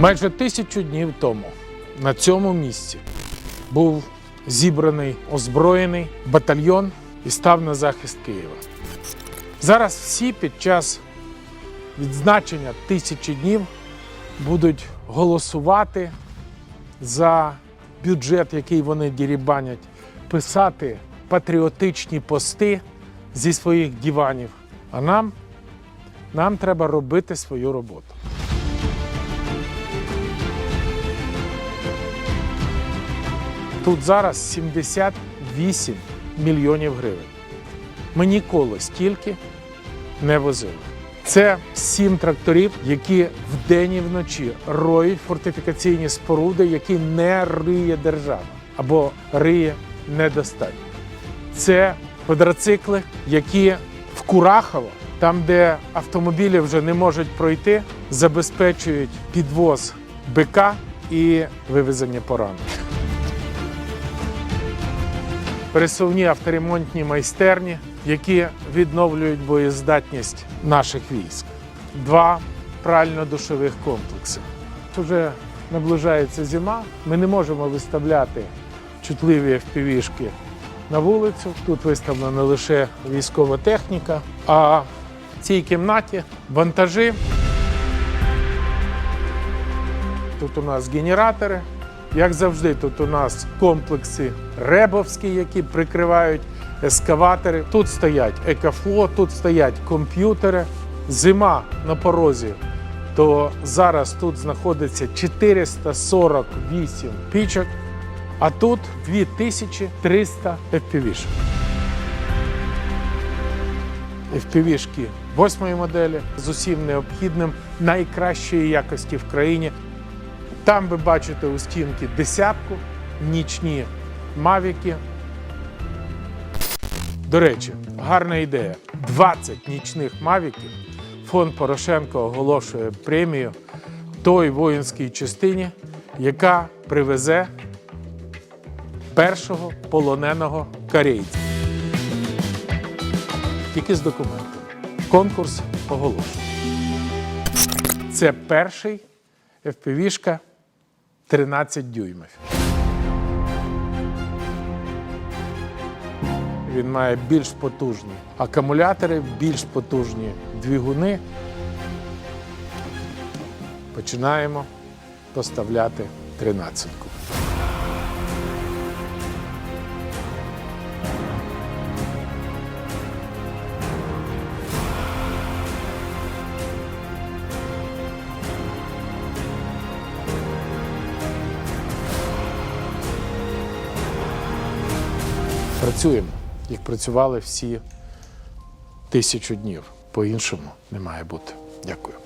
Майже тисячу днів тому на цьому місці був зібраний озброєний батальйон і став на захист Києва. Зараз всі під час відзначення тисячі днів будуть голосувати за бюджет, який вони дірібанять, писати патріотичні пости зі своїх диванів. А нам, нам треба робити свою роботу. Тут зараз 78 мільйонів гривень. Ми ніколи стільки не возили. Це сім тракторів, які вдень і вночі роють фортифікаційні споруди, які не риє держава або риє недостатньо. Це квадроцикли, які в Курахово, там, де автомобілі вже не можуть пройти, забезпечують підвоз БК і вивезення поранених. Пересувні авторемонтні майстерні, які відновлюють боєздатність наших військ. Два прально-душових комплекси. Вже наближається зима. Ми не можемо виставляти чутливі впівішки на вулицю. Тут виставлена лише військова техніка. А в цій кімнаті вантажі. Тут у нас генератори. Як завжди, тут у нас комплекси ребовські, які прикривають ескаватори. Тут стоять екофло, тут стоять комп'ютери. Зима на порозі. То зараз тут знаходиться 448 пічок, а тут 2300 FPV-шок. FPV-шки восьмої моделі з усім необхідним найкращої якості в країні. Там ви бачите у стінки десятку, нічні мавіки. До речі, гарна ідея. 20 нічних мавіків фонд Порошенко оголошує премію той воїнській частині, яка привезе першого полоненого корейця. Тільки з документами. Конкурс оголошує. Це перший FPV-шка 13 дюймів. Він має більш потужні акумулятори, більш потужні двигуни. Починаємо поставляти 13-ку. Працюємо, як працювали всі тисячу днів. По-іншому не має бути. Дякую.